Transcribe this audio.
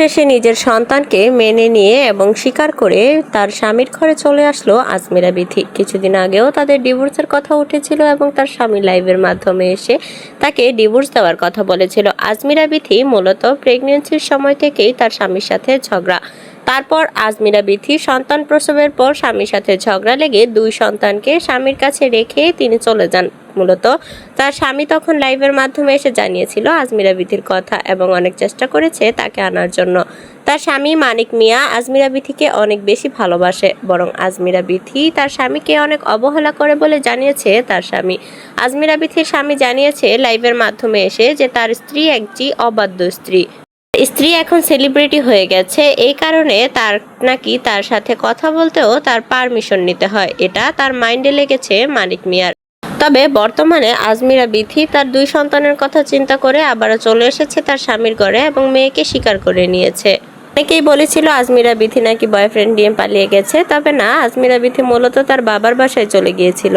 অবশেষে নিজের সন্তানকে মেনে নিয়ে এবং স্বীকার করে তার স্বামীর ঘরে চলে আসলো আজমিরা বিথি। কিছুদিন আগেও তাদের ডিভোর্সের কথা উঠেছিল এবং তার স্বামী লাইভের মাধ্যমে এসে তাকে ডিভোর্স দেওয়ার কথা বলেছিল। আজমিরা বিথি মূলত প্রেগনেন্সির সময় থেকেই তার স্বামীর সাথে ঝগড়া। তারপর আজমিরা বিথি সন্তান প্রসবের পর স্বামীর সাথে ঝগড়া লেগে দুই সন্তানকে স্বামীর কাছে রেখে তিনি চলে যান। মূলত তার স্বামী তখন লাইভের মাধ্যমে এসে জানিয়েছিল আজমিরা বিথির কথা এবং অনেক চেষ্টা করেছে তাকে আনার জন্য। তার স্বামী মানিক মিয়া আজমিরা বিথিকে অনেক বেশি ভালোবাসে, বরং আজমিরা বিথি তার স্বামীকে অনেক অবহেলা করে বলে জানিয়েছে তার স্বামী। আজমিরা বিথির স্বামী জানিয়েছে লাইভের মাধ্যমে এসে যে তার স্ত্রী একটি অবাধ্য স্ত্রী। স্ত্রী এখন সেলিব্রিটি হয়ে গেছে। এই কারণে তার নাকি তার সাথে কথা বলতেও তার পারমিশন নিতে হয়। এটা তার মাইন্ডে লেগেছে মানিক মিয়ার। তবে বর্তমানে আজমিরা বিথি তার দুই সন্তানের কথা চিন্তা করে আবারও চলে এসেছে তার স্বামীর ঘরে এবং মেয়েকে স্বীকার করে নিয়েছে। অনেকেই বলেছিল আজমিরা বিথি নাকি বয়ফ্রেন্ড নিয়ে পালিয়ে গেছে, তবে না, আজমিরা বিথি মূলত তার বাবার বাসায় চলে গিয়েছিল।